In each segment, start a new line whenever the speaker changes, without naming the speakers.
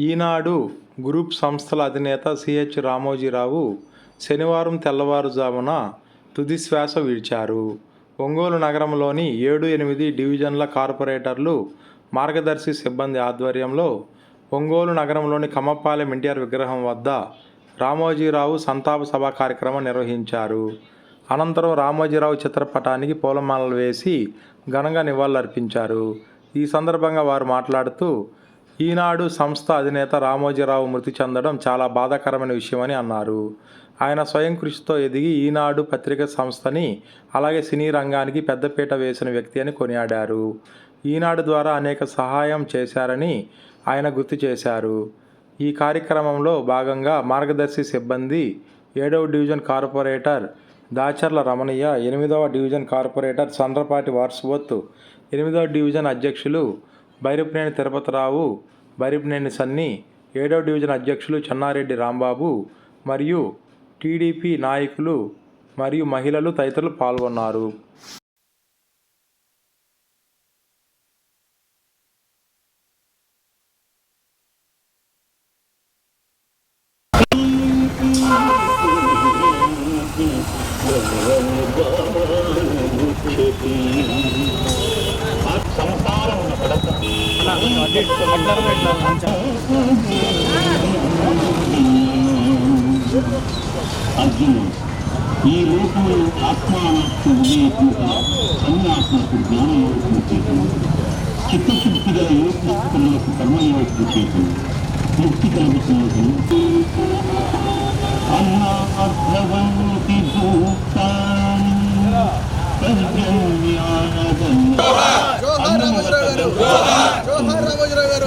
ఈనాడు group సంస్థల అధినేత CH Ramoji Rao శనివారం తెల్లవారుజామున తుది శ్వాస విడిచారు. ఒంగోలు నగరంలోని ఏడు ఎనిమిది డివిజన్ల కార్పొరేటర్లు మార్గదర్శి సిబ్బంది ఆధ్వర్యంలో ఒంగోలు నగరంలోని కమ్మపాలెం ఎన్టీఆర్ విగ్రహం వద్ద రామోజీరావు సంతాప సభ కార్యక్రమం నిర్వహించారు. అనంతరం రామోజీరావు చిత్రపటానికి పూలమాలలు వేసి ఘనంగా నివాళులర్పించారు. ఈ సందర్భంగా వారు మాట్లాడుతూ ఈనాడు సంస్థ అధినేత రామోజీరావు మృతి చెందడం చాలా బాధాకరమైన విషయమని అన్నారు. ఆయన స్వయం కృషితో ఎదిగి ఈనాడు పత్రిక సంస్థని అలాగే సినీ రంగానికి పెద్దపీట వేసిన వ్యక్తి అని కొనియాడారు. ఈనాడు ద్వారా అనేక సహాయం చేశారని ఆయన గుర్తు చేశారు. ఈ కార్యక్రమంలో భాగంగా మార్గదర్శి సిబ్బంది ఏడవ డివిజన్ కార్పొరేటర్ దాచర్ల రమణయ్య ఎనిమిదవ డివిజన్ కార్పొరేటర్ చంద్రపాటి వార్స్వత్ ఎనిమిదవ డివిజన్ అధ్యక్షులు బైరపినేని తిరుపతిరావు భైరప్నేని సన్ని ఏడవ డివిజన్ అధ్యక్షులు చెన్నారెడ్డి రాంబాబు మరియు టీడీపీ నాయకులు మరియు మహిళలు తదితరులు పాల్గొన్నారు.
అర్జునుడు ఈ లోకంలో ఆత్మానాత్మ ఉదయపూట సన్యాసులకు జ్ఞానయోగం చేతులు చిత్తశుద్ధి గల యోగస్తులకు కర్మయోగం చేతులు ముక్తి కలుగుతున్నది అన్నాభవంతి భూతాన్ని పర్జన్యానదం
జోహార్ రామోజీరావు గారు జోహార్ రామోజీరావు గారు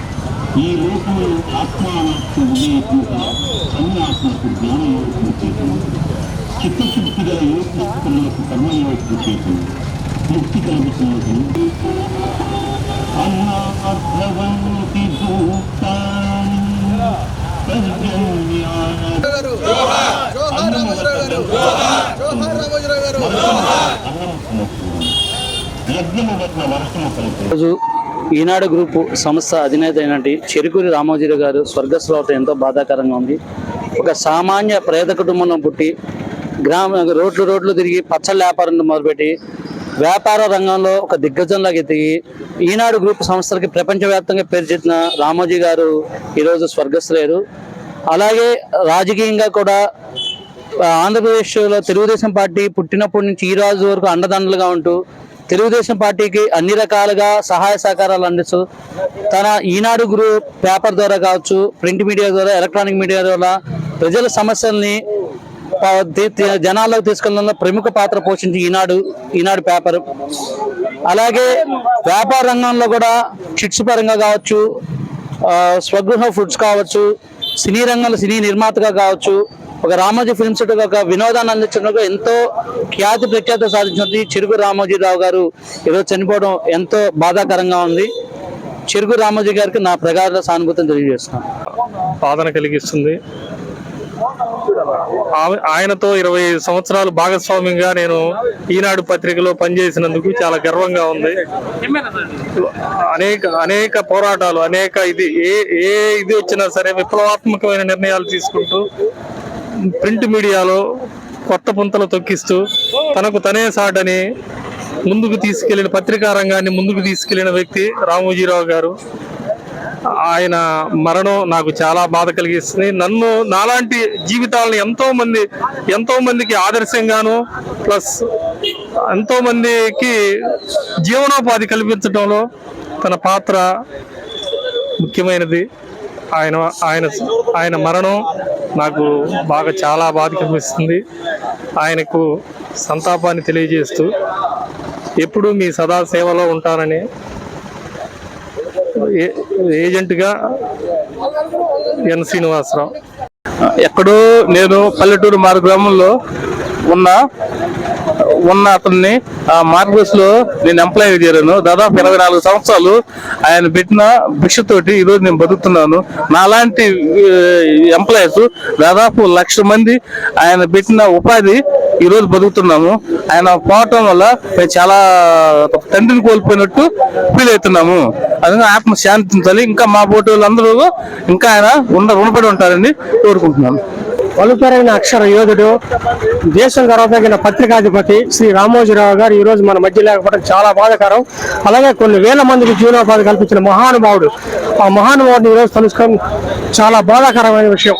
ఈ లోకంలో ఆత్మానాత్మ విజయత్మక అన్యాత్మకు జ్ఞాన జ్ఞానయోగం చేతులు చిత్తశుద్ధి గల యోగస్తులకు కర్మయోగం చేతులు ముక్తి కలుగుతున్నది అన్నార్థవంతి
రోజు ఈనాడు గ్రూపు సంస్థ అధినేత అయినటువంటి చెరుకూరి రామోజీరావు గారు స్వర్గస్లోతం ఎంతో బాధాకరంగా ఉంది. ఒక సామాన్య పేద కుటుంబంలో పుట్టి గ్రామ రోడ్లు రోడ్లు తిరిగి పచ్చళ్ళ వ్యాపారం మొదలుపెట్టి వ్యాపార రంగంలో ఒక దిగ్గజంలాగా ఎదిగి ఈనాడు గ్రూప్ సంస్థలకి ప్రపంచవ్యాప్తంగా పేరు చెందిన రామోజీ గారు ఈరోజు స్వర్గస్థులేరు అలాగే రాజకీయంగా కూడా ఆంధ్రప్రదేశ్లో తెలుగుదేశం పార్టీ పుట్టినప్పటి నుంచి ఈ రోజు వరకు అండదండలుగా ఉంటూ తెలుగుదేశం పార్టీకి అన్ని రకాలుగా సహాయ సహకారాలు అందిస్తూ తన ఈనాడు గ్రూప్ పేపర్ ద్వారా కావచ్చు ప్రింట్ మీడియా ద్వారా ఎలక్ట్రానిక్ మీడియా ద్వారా ప్రజల సమస్యల్ని జనాల్లోకి తీసుకెళ్ళడంలో ప్రముఖ పాత్ర పోషించి ఈనాడు ఈనాడు పేపర్. అలాగే వ్యాపార రంగంలో కూడా చిట్స్ పరంగా కావచ్చు స్వగృహ ఫుడ్స్ కావచ్చు సినీ రంగంలో సినీ నిర్మాతగా కావచ్చు ఒక రామోజీ ఫిల్మ్ సిటీ ఒక వినోదాన్ని అందించడంలో ఎంతో ఖ్యాతి ప్రఖ్యాతి సాధించినది చిరుగు రామోజీరావు గారు ఈరోజు చనిపోవడం ఎంతో బాధాకరంగా ఉంది. చిరుగు రామోజీ గారికి నా ప్రగాఢ సానుభూతిని తెలియజేస్తున్నాను.
బాధన కలిగిస్తుంది. ఆమె- ఆయనతో ఇరవై సంవత్సరాలు భాగస్వామ్యంగా నేను ఈనాడు పత్రికలో పనిచేసినందుకు చాలా గర్వంగా ఉంది. అనేక అనేక పోరాటాలు అనేక ఇది ఏ ఏ ఇది వచ్చినా సరే విప్లవాత్మకమైన నిర్ణయాలు తీసుకుంటూ ప్రింట్ మీడియాలో కొత్త పుంతలు తొక్కిస్తూ తనకు తనే సాటని ముందుకు తీసుకెళ్ళిన పత్రికా రంగాన్ని ముందుకు తీసుకెళ్ళిన వ్యక్తి రామోజీరావు గారు. ఆయన మరణం నాకు చాలా బాధ కలిగిస్తుంది. నన్ను నాలాంటి జీవితాలను ఎంతో మంది ఎంతో మందికి ఆదర్శంగాను ప్లస్ ఎంతో మందికి జీవనోపాధి కల్పించడంలో తన పాత్ర ముఖ్యమైనది. ఆయన ఆయన ఆయన మరణం నాకు బాగా చాలా బాధ కనిపిస్తుంది ఆయనకు సంతాపాన్ని తెలియజేస్తూ ఎప్పుడూ మీ సదా సేవలో ఉంటానని ఏజెంట్గా
ఎన్ శ్రీనివాసరావు. ఎక్కడో నేను పల్లెటూరు మారు గ్రామంలో ఉన్న ఉన్న అతన్ని ఆ మార్గస్లో నేను ఎంప్లాయ్ చేరాను. దాదాపు ఇరవై నాలుగు సంవత్సరాలు ఆయన పెట్టిన భిక్షతోటి ఈరోజు నేను బతుకుతున్నాను. నాలాంటి ఎంప్లాయీస్ దాదాపు లక్ష మంది ఆయన పెట్టిన ఉపాధి ఈరోజు బతుకుతున్నాము. ఆయన పోవటం వల్ల మేము చాలా తండ్రిని కోల్పోయినట్టు ఫీల్ అవుతున్నాము. అందుకని ఆత్మ శాంతించాలి. ఇంకా మా పోటీ వాళ్ళందరూ ఇంకా ఆయన ఉండ రుణపడి ఉంటారని కోరుకుంటున్నాను.
పలుపెరైన అక్షర యోధుడు దేశం గర్వతగిన పత్రికాధిపతి శ్రీ రామోజీరావు గారు ఈ రోజు మన మధ్య లేకపోవడం చాలా బాధాకరం. అలాగే కొన్ని వేల మందికి జీవనోపాధి కల్పించిన మహానుభావుడు. ఆ మహానుభావుడిని ఈ రోజు చాలా బాధాకరమైన విషయం.